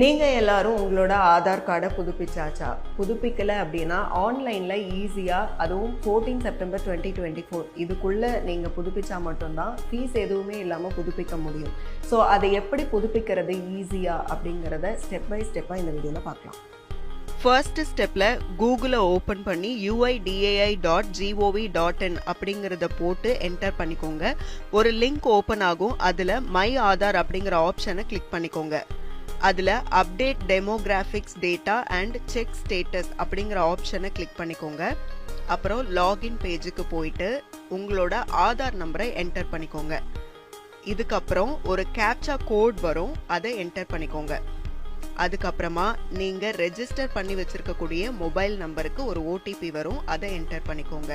நீங்கள் எல்லோரும் உங்களோட ஆதார் கார்டை புதுப்பிச்சாச்சா? புதுப்பிக்கலை அப்படின்னா ஆன்லைனில் ஈஸியாக அதுவும் fourteen September twenty twenty four இதுக்குள்ளே நீங்கள் புதுப்பிச்சா மட்டும்தான் ஃபீஸ் எதுவுமே இல்லாமல் புதுப்பிக்க முடியும். ஸோ அதை எப்படி புதுப்பிக்கிறது ஈஸியாக அப்படிங்கிறத ஸ்டெப் பை ஸ்டெப்பாக இந்த வீடியோவில் பார்க்கலாம். ஃபர்ஸ்ட் ஸ்டெப்பில் கூகுளை ஓப்பன் பண்ணி UIDAI dot G O V dot in அப்படிங்கிறத போட்டு என்டர் பண்ணிக்கோங்க. ஒரு லிங்க் ஓப்பன் ஆகும். அதில் மை ஆதார் அப்படிங்கிற ஆப்ஷனை கிளிக் பண்ணிக்கோங்க. அதில் update demographics data and check status அப்படிங்கிற ஆப்ஷனை கிளிக் பண்ணிக்கோங்க. அப்புறம் லாகின் பேஜுக்கு போயிட்டு உங்களோட ஆதார் நம்பரை என்டர் பண்ணிக்கோங்க. இதுக்கப்புறம் ஒரு கேப்சா கோட் வரும் அதை என்டர் பண்ணிக்கோங்க. அதுக்கப்புறமா நீங்கள் ரெஜிஸ்டர் பண்ணி வச்சிருக்கக்கூடிய மொபைல் நம்பருக்கு ஒரு ஓடிபி வரும் அதை என்டர் பண்ணிக்கோங்க.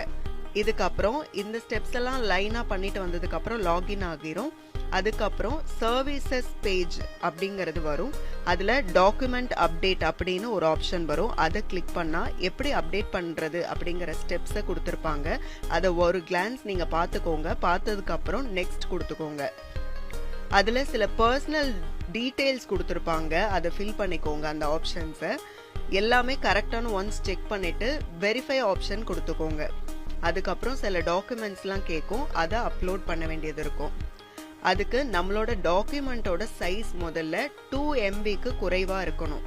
இதுக்கப்புறம் இந்த ஸ்டெப்ஸ் எல்லாம் லைனாக பண்ணிட்டு வந்ததுக்கப்புறம் லாகின் ஆகிரும். அதுக்கப்புறம் சர்வீசஸ் பேஜ் அப்படிங்கிறது வரும். அதில் டாக்குமெண்ட் அப்டேட் அப்படின்னு ஒரு ஆப்ஷன் வரும். அதை கிளிக் பண்ணால் எப்படி அப்டேட் பண்ணுறது அப்படிங்கிற ஸ்டெப்ஸை கொடுத்துருப்பாங்க. அதை ஒரு கிளான்ஸ் நீங்கள் பார்த்துக்கோங்க. பார்த்ததுக்கப்புறம் நெக்ஸ்ட் கொடுத்துக்கோங்க. அதில் சில பர்சனல் டீட்டெயில்ஸ் கொடுத்துருப்பாங்க. அதை ஃபில் பண்ணிக்கோங்க அந்த ஆப்ஷன்ஸை எல்லாமே கரெக்டான ஒன்ஸ் செக் பண்ணிவிட்டு வெரிஃபை ஆப்ஷன் கொடுத்துக்கோங்க. அதுக்கப்புறம் சில டாக்குமெண்ட்ஸ்லாம் கேட்கும். அதை அப்லோட் பண்ண வேண்டியது இருக்கும். அதுக்கு நம்மளோட டாக்குமெண்ட்டோட சைஸ் முதல்ல டூ எம்பிக்கு குறைவாக இருக்கணும்.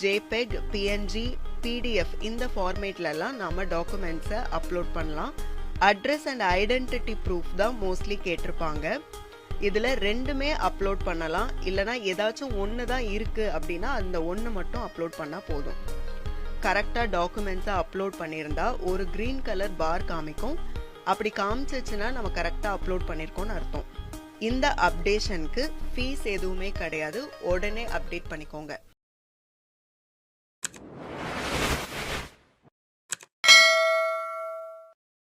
ஜேபெக் பிஎன்ஜி பிடிஎஃப் இந்த ஃபார்மேட்லலாம் நம்ம டாக்குமெண்ட்ஸை அப்லோட் பண்ணலாம். அட்ரஸ் அண்ட் ஐடென்டிட்டி ப்ரூஃப் தான் மோஸ்ட்லி கேட்டிருப்பாங்க. இதில் ரெண்டுமே அப்லோட் பண்ணலாம். இல்லைனா ஏதாச்சும் ஒன்று தான் இருக்குது அப்படின்னா அந்த ஒன்று மட்டும் அப்லோட் பண்ணால் போதும். கரெக்டாக டாக்குமெண்ட்ஸை அப்லோட் பண்ணியிருந்தா ஒரு க்ரீன் கலர் பார் காமிக்கும். அப்படி காமிச்சிச்சுன்னா நம்ம கரெக்டாக அப்லோட் பண்ணியிருக்கோம்னு அர்த்தம். இந்த அப்டேஷனுக்கு ஃபீஸ் எதுவுமே கிடையாது. உடனே அப்டேட் பண்ணிக்கோங்க.